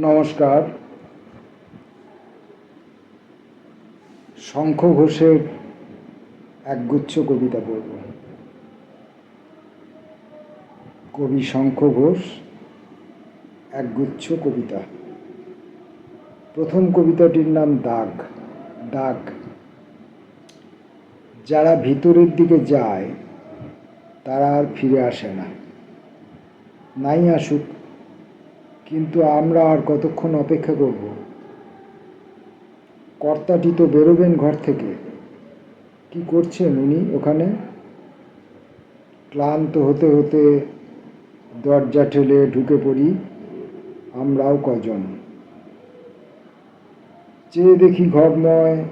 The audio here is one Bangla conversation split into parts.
নমস্কার। শঙ্খ ঘোষের একগুচ্ছ কবিতা পড়ব। কবি শঙ্খ ঘোষ, একগুচ্ছ কবিতা। প্রথম কবিতাটির নাম দাগ দাগ। যারা ভিতরের দিকে যায়, তারা আর ফিরে আসে না। নাই আসুক কিন্তু আমরা আর কতক্ষণ অপেক্ষা করব? কর্তাটি তো বেরোবেন ঘর থেকে। কি করছেন উনি ওখানে? ক্লান্ত হতে হতে দরজা ঠেলে ঢুকে পড়ি আমরাও কজন। চেয়ে দেখি ঘরময়,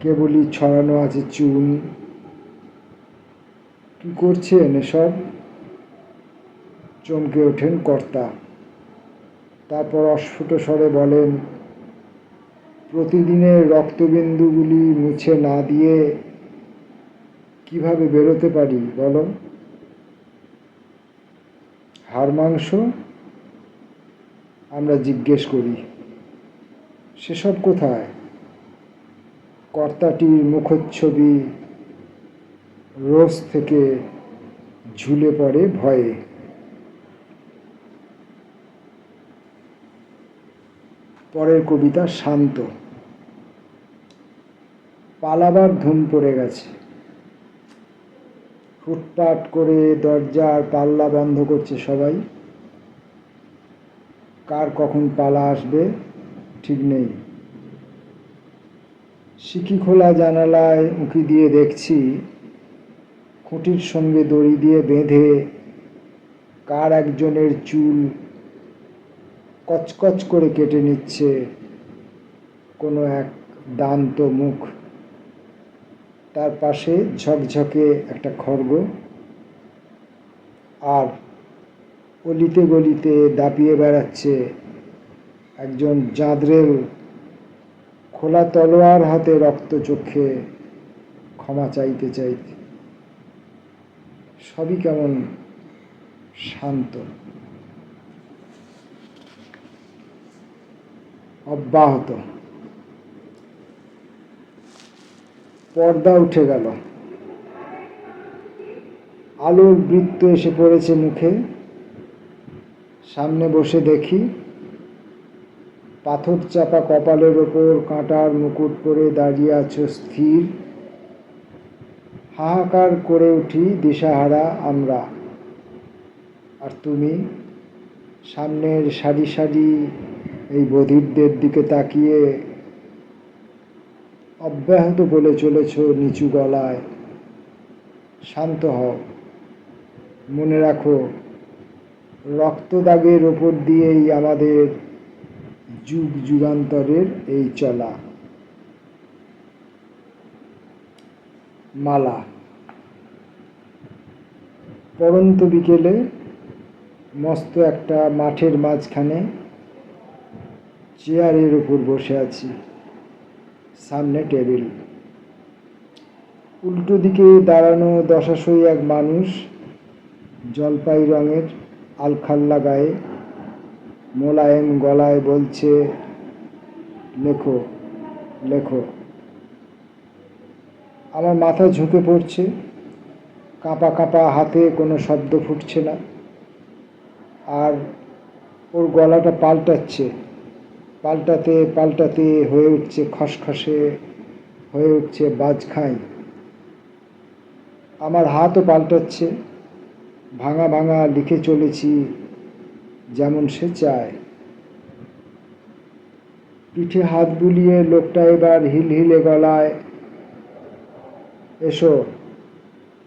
কেবলই ছড়ানো আছে চুন। কি করছেন এসব? চমকে ওঠেন কর্তা। তারপর অস্ফুট স্বরে বলেন, প্রতিদিনের রক্তবিন্দুগুলি মুছে না দিয়ে কীভাবে বেরোতে পারি বলো হাড়, মাংস? আমরা জিজ্ঞেস করি, সেসব কোথায়? কর্তাটির মুখচ্ছবি রোজ থেকে ঝুলে পড়ে ভয়ে। পরের কবিতা শান্ত। পালাবার ধুম পড়ে গেছে। ফুটপাট করে দরজার পাল্লা বন্ধ করছে সবাই। কার কখন পালা আসবে ঠিক নেই। সিকি খোলা জানালায় উঁকি দিয়ে দেখছি খুঁটির সঙ্গে দড়ি দিয়ে বেঁধে কার একজনের চুল কচকচ করে কেটে নিচ্ছে কোনো এক দান্ত মুখ। তার পাশে ঝকঝকে একটা খড়গ। আর অলিতে গলিতে দাপিয়ে বেড়াচ্ছে একজন জাঁদরেল খোলা তলোয়ার হাতে রক্ত চোখে ক্ষমা চাইতে চাইতে। সবই কেমন শান্ত। অব্যাহত। পর্দা উঠে গেল। আলোর বৃত্ত এসে পড়েছে মুখে। সামনে বসে দেখি, পাথর চাপা কপালের ওপর কাঁটার মুকুট পরে দাঁড়িয়ে আছো স্থির। হাহাকার করে উঠি দিশাহারা আমরা। আর তুমি, সামনের সারি সারি এই বধিরদের দিকে তাকিয়ে অব্যাহত বলে চলেছ নিচু গলায়। শান্ত হও। মনে রাখো, রক্তদাগের ওপর দিয়েই আমাদের যুগ যুগান্তরের এই চলা। মালা। পরন্ত বিকেলে মস্ত একটা মাঠের মাঝখানে চেয়ারের উপর বসে আছি। সামনে টেবিল। উল্টো দিকে দাঁড়ানো দশাশই এক মানুষ জলপাই রঙের আলখাল্লা গায়ে মোলায়েম গলায় বলছে, লেখো লেখো। আমার মাথা ঝুঁকে পড়ছে। কাঁপা কাঁপা হাতে কোনো শব্দ ফুটছে না। আর ওর গলাটা পাল্টাচ্ছে। পাল্টাতে পাল্টাতে হয়ে উঠছে খসখসে, হয়ে উঠছে বাজখাই। আমার হাতও পাল্টাচ্ছে, ভাঙা ভাঙা লিখে চলেছি যেমন সে চায়। পিঠে হাত বুলিয়ে লোকটা এবার হিল হিলে গলায়, এসো,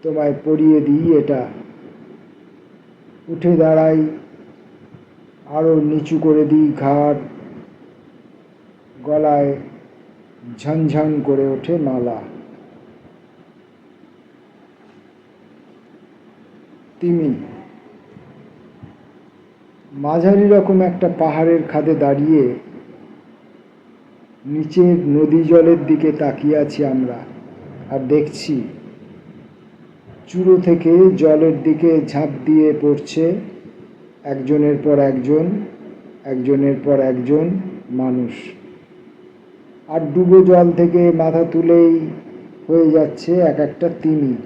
তোমায় পরিয়ে দিই এটা। উঠে দাঁড়াই আরও নিচু করে দিই ঘাট গলায় ঝনঝন করে ওঠে মালা। তিমি, মাঝারি রকম একটা পাহাড়ের খাদে দাঁড়িয়ে নিচের নদী জলের দিকে তাকিয়ে আছি আমরা আর দেখছি চূড়ো থেকে জলের দিকে ঝাঁপ দিয়ে পড়ছে একজনের পর একজন, একজনের পর একজন মানুষ। আর ডুবো জল থেকে মাথা তুলেই হয়ে যাচ্ছে এক একটা তিমি।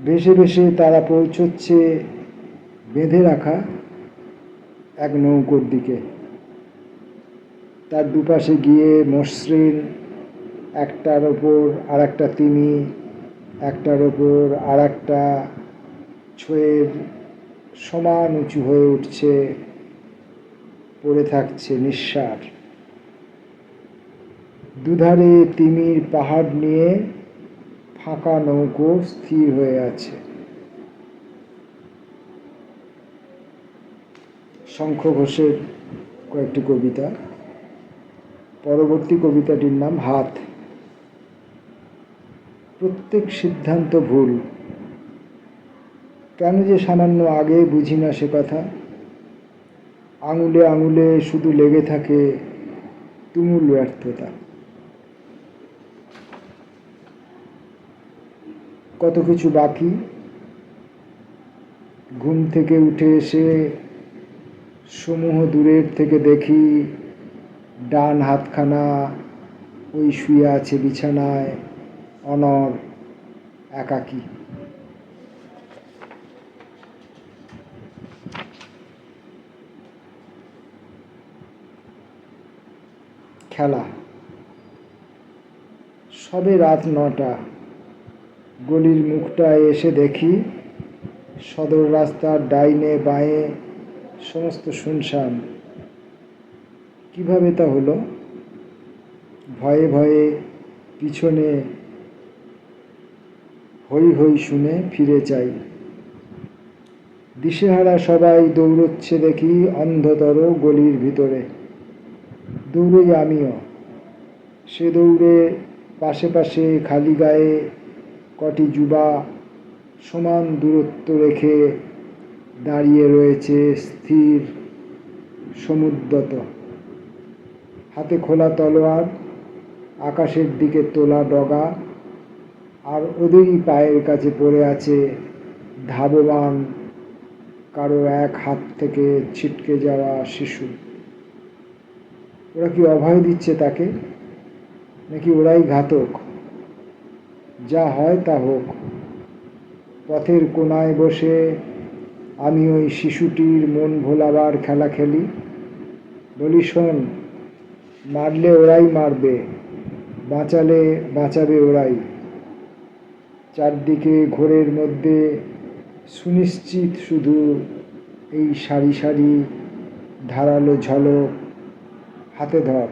ভেসে ভেসে তারা পৌঁছচ্ছে বেঁধে রাখা এক নৌকোর দিকে। তার দুপাশে গিয়ে মসৃণ একটার ওপর আর একটা তিমি, একটার ওপর আর একটা ছয়ের সমান উঁচু হয়ে উঠছে, পড়ে থাকছে নিঃশ্বাস দুধারে তিমির পাহাড় নিয়ে ফাঁকা নৌকো স্থির হয়ে আছে। শঙ্খ ঘোষের কয়েকটি কবিতা। পরবর্তী কবিতাটির নাম হাত। প্রত্যেক সিদ্ধান্ত ভুল। কেন যে সামান্য আগে বুঝি না সে কথা। আঙুলে আঙুলে শুধু লেগে থাকে তুমুল ব্যর্থতা। কত কিছু বাকি? ঘুম থেকে উঠে এসে সমূহ দূরের থেকে দেখি ডান হাতখানা ওই শুয়ে আছে বিছানায় অনর, একাকী। খেলা। সবে রাত নটা গলির মুখটায় এসে দেখি সদর রাস্তার ডাইনে বাঁয়ে সমস্ত শুনশান। কীভাবে তা হলো? ভয়ে ভয়ে পিছনে হই হই শুনে ফিরে চাই। দিশেহারা সবাই দৌড়চ্ছে দেখি অন্ধতর গলির ভিতরে। দৌড়ই আমিও। সে দৌড়ে পাশে পাশে খালি গায়ে কটি যুবা সমান দূরত্ব রেখে দাঁড়িয়ে রয়েছে স্থির সমুদ্রত। হাতে খোলা তলোয়ার, আকাশের দিকে তোলা ডগা, আর ওদেরই পায়ের কাছে পড়ে আছে ধাবমান কারও এক হাত থেকে ছিটকে যাওয়া শিশু। ওরা কি অভয় দিচ্ছে তাকে? নাকি ওরাই ঘাতক? যা হয় তা হোক। পথের কোনায় বসে আমি ওই শিশুটির মন ভোলাবার খেলা খেলি। বলি, শোন, মারলে ওরাই মারবে, বাঁচালে বাঁচাবে ওরাই। চারদিকে ঘোরের মধ্যে সুনিশ্চিত শুধু এই সারি সারি ধারালো ঝলক হাতে ধর,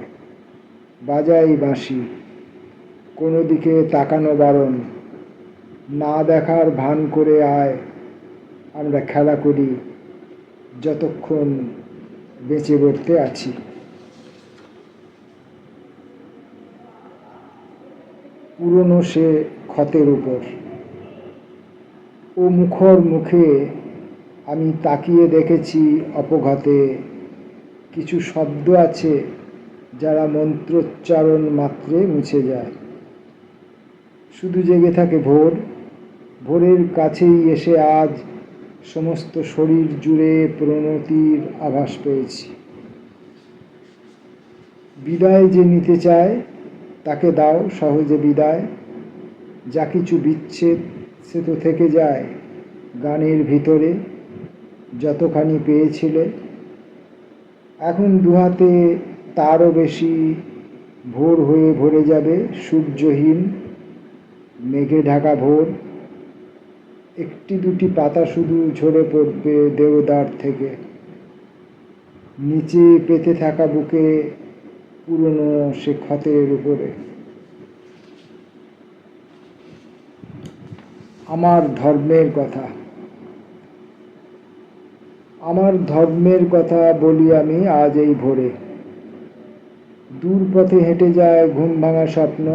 বাজাই বাঁশি। কোনো দিকে তাকানো বারণ। না দেখার ভান করে আয়। আমরা খেলা করি। যতক্ষণ বেঁচে পড়তে আছি। পুরনো সে ক্ষতের উপর। ও মুখর মুখে আমি তাকিয়ে দেখেছি অপঘাতে। কিছু শব্দ আছে যারা মন্ত্রোচ্চারণ মাত্রে মুছে যায়। শুধু জেগে থাকে ভোর। ভোরের কাছেই এসে আজ সমস্ত শরীর জুড়ে প্রণতির আভাস পেয়েছি। বিদায় যে নিতে চায়, তাকে দাও সহজে বিদায়। যা কিছু বিচ্ছেদ, সে তো থেকে যায় গানের ভিতরে। যতখানি পেয়েছিলে। এখন দুহাতে তারও বেশি ভোর হয়ে ভরে যাবে সূর্যহীন মেঘে ঢাকা ভোর, একটি দুটি পাতা শুধু ঝরে পড়বে দেওদার থেকে। নিচে পেতে থাকা বুকে পুরনো সে ক্ষতের উপরে। আমার ধর্মের কথা। আমার ধর্মের কথা বলি আমি আজ এই ভোরে। দূর পথে হেঁটে যায় ঘুম ভাঙা স্বপ্ন,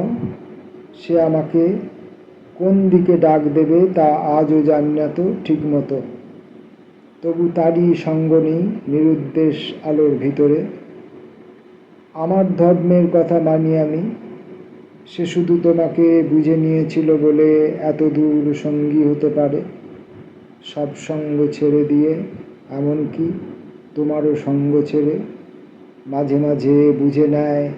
সে আমাকে কোন দিকে ডাক দেবে তা আজও জানি না তো ঠিক মতো। তবু তারই সঙ্গ নেই নিরুদ্দেশ আলোর ভিতরে। আমার ধর্মের কথা মানি আমি। সে শুধু তোমাকে বুঝে নিয়েছিল বলে এত দূর সঙ্গী হতে পারে। সব সঙ্গ ছেড়ে দিয়ে, এমনকি তোমারও সঙ্গ ছেড়ে, মাঝে মাঝে বুঝে নেয়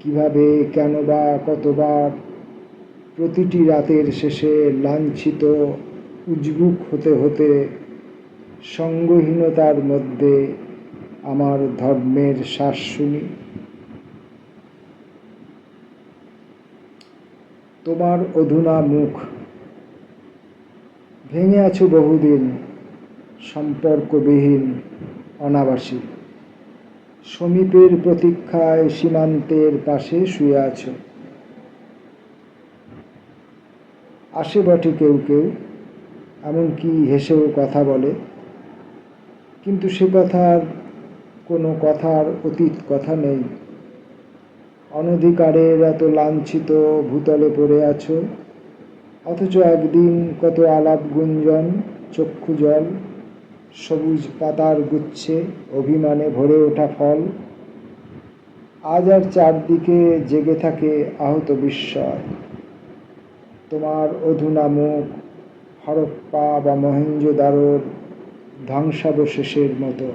কীভাবে কেন বা কতবার প্রতিটি রাতের শেষে লাঞ্ছিত উজবুক হতে হতে সঙ্গহীনতার মধ্যে আমার ধর্মের শ্বাস শুনি। তোমার অধুনা মুখ, ভেঙে আছো বহুদিন, সম্পর্কবিহীন অনাবাসী সমীপের প্রতীক্ষায় সীমান্তের পাশে শুয়ে আছো। আসে বটে কেউ কেউ এমনকি হেসেও কথা বলে। কিন্তু সে কথার কোনো কথার অতীত কথা নেই। অনধিকারের এত লাঞ্ছিত ভূতলে পড়ে আছো। অথচ একদিন কত আলাপ গুঞ্জন, চক্ষু জল, সবুজ পাতার গুচ্ছে, অভিমানে ভরে ওঠা ফল। আজ আর চারদিকে জেগে থাকে আহত বিস্ময়। তোমার অধুনা মুখ হরপ্পা বা মহেঞ্জোদারোর ধ্বংসাবশেষের মতো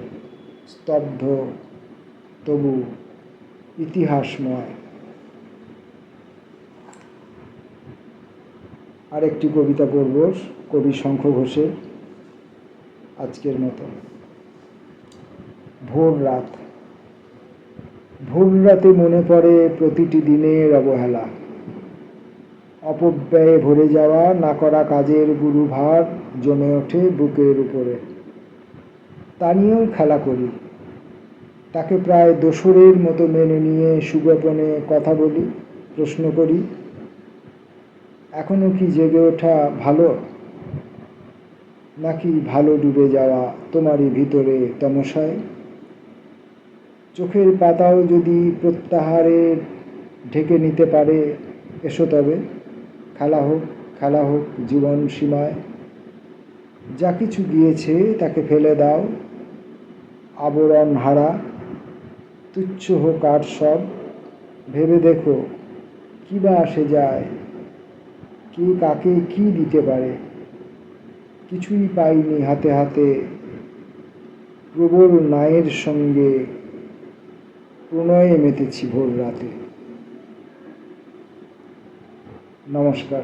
স্তব্ধ, তবু ইতিহাসময়। আরেকটি কবিতা পড়ব, কবি শঙ্খ ঘোষের আজকের মতো। ভোর রাত। ভোর রাতে মনে পড়ে প্রতিটি দিনের অবহেলা। অপব্যয়ে ভরে যাওয়া না করা কাজের গুরুভার জমে ওঠে বুকের উপরে। তা নিয়েও খেলা করি। তাকে প্রায় দোসরের মতো মেনে নিয়ে সুগোপনে কথা বলি, প্রশ্ন করি, এখনও কি জেগে ওঠা ভালো? নাকি ভালো ডুবে যাওয়া তোমারই ভিতরে তমসায় চোখের পাতাও যদি প্রত্যাহারে ঢেকে নিতে পারে, এসো তবে। খেলা হোক খেলা হোক, জীবন সীমায়। যা কিছু গিয়েছে তাকে ফেলে দাও। আবরণ হারা, তুচ্ছ হোক আর সব। ভেবে দেখো, কী বা আসে যায়? কে কাকে কি দিতে পারে? কিছুই পাইনি হাতে হাতে। প্রবল নায়ের সঙ্গে প্রণয়ে মেতেছি ভোর রাতে। নমস্কার।